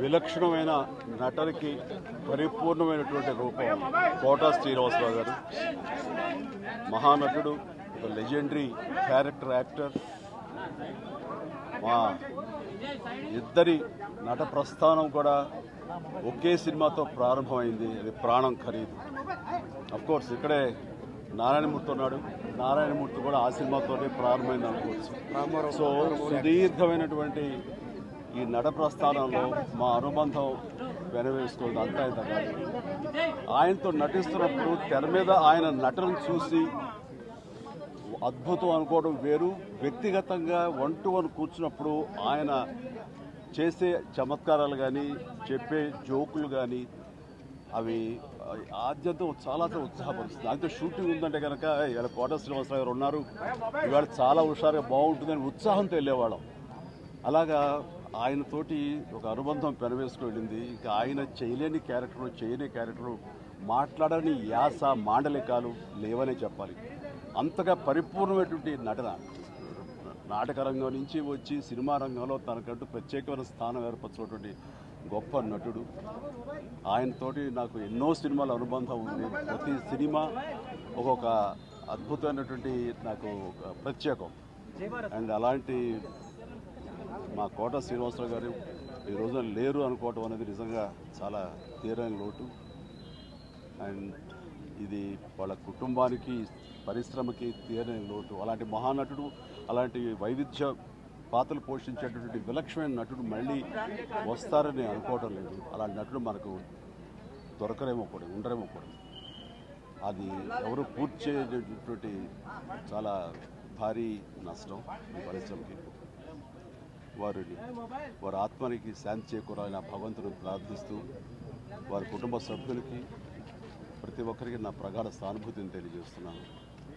విలక్షణమైన నటనకి పరిపూర్ణమైనటువంటి రూపం కోటా శ్రీనివాసరావు గారు. మహానటుడు ఒక లెజెండరీ క్యారెక్టర్ యాక్టర్ మా ఇద్దరి నట ప్రస్థానం కూడా ఒకే సినిమాతో ప్రారంభమైంది. అది ప్రాణం ఖరీదు. అఫ్ కోర్స్ ఇక్కడే నారాయణమూర్తి ఉన్నాడు. నారాయణమూర్తి కూడా ఆ సినిమాతోనే ప్రారంభమైంది అనుకోవచ్చు. సో సుదీర్ఘమైనటువంటి ఈ నట ప్రస్థానంలో మా అనుబంధం వెనవేసుకోవద్దు అంతా ఇంత కాదు. ఆయనతో నటిస్తున్నప్పుడు తెర మీద ఆయన నటనను చూసి అద్భుతం అనుకోవడం వేరు. వ్యక్తిగతంగా వన్ టు వన్ కూర్చున్నప్పుడు ఆయన చేసే చమత్కారాలు కానీ చెప్పే జోకులు కానీ అవి ఆద్యంతో చాలా ఉత్సాహపరుస్తుంది. దాంతో షూటింగ్ ఉందంటే కనుక ఇవాళ కోట శ్రీనివాసరావు గారు ఉన్నారు. ఇవాళ చాలా హుషారుగా బాగుంటుందని ఉత్సాహంతో వెళ్ళేవాళ్ళం. అలాగా ఆయనతోటి ఒక అనుబంధం పెనవేసుకు వెళ్ళింది. ఇంకా ఆయన చేయలేని క్యారెక్టర్లు చేయని క్యారెక్టర్ మాట్లాడని యాస మాండలికాలు లేవనే చెప్పాలి. అంతగా పరిపూర్ణమైనటువంటి నటన. నాటక రంగం నుంచి వచ్చి సినిమా రంగంలో తనకంటూ ప్రత్యేకమైన స్థానం ఏర్పరచినటువంటి గొప్ప నటుడు. ఆయనతోటి నాకు ఎన్నో సినిమాల అనుబంధం ఉంది. ప్రతి సినిమా ఒక్కొక్క అద్భుతమైనటువంటి నాకు ఒక ప్రత్యేకం. అండ్ అలాంటి మా కోట శ్రీనివాసరావు గారు ఈ రోజున లేరు అనుకోవటం అనేది నిజంగా చాలా తీరని లోటు. అండ్ ఇది వాళ్ళ కుటుంబానికి పరిశ్రమకి తీరని లోటు. అలాంటి మహానటుడు అలాంటి వైవిధ్య పాత్రలు పోషించేటటువంటి విలక్షణమైన నటుడు మళ్ళీ వస్తారని అనుకోవటం లేదు. అలాంటి నటుడు మనకు దొరకరేమో కూడా ఉండరేమో కూడా. అది ఎవరు పూర్తి చేయటువంటి చాలా భారీ నష్టం ఈ పరిశ్రమకి. వారిని వారి ఆత్మనికి శాంతి చేకూరాలని ఆ భగవంతుని ప్రార్థిస్తూ వారి కుటుంబ సభ్యులకి ప్రతి ఒక్కరికి నా ప్రగాఢ సానుభూతిని తెలియజేస్తున్నాను.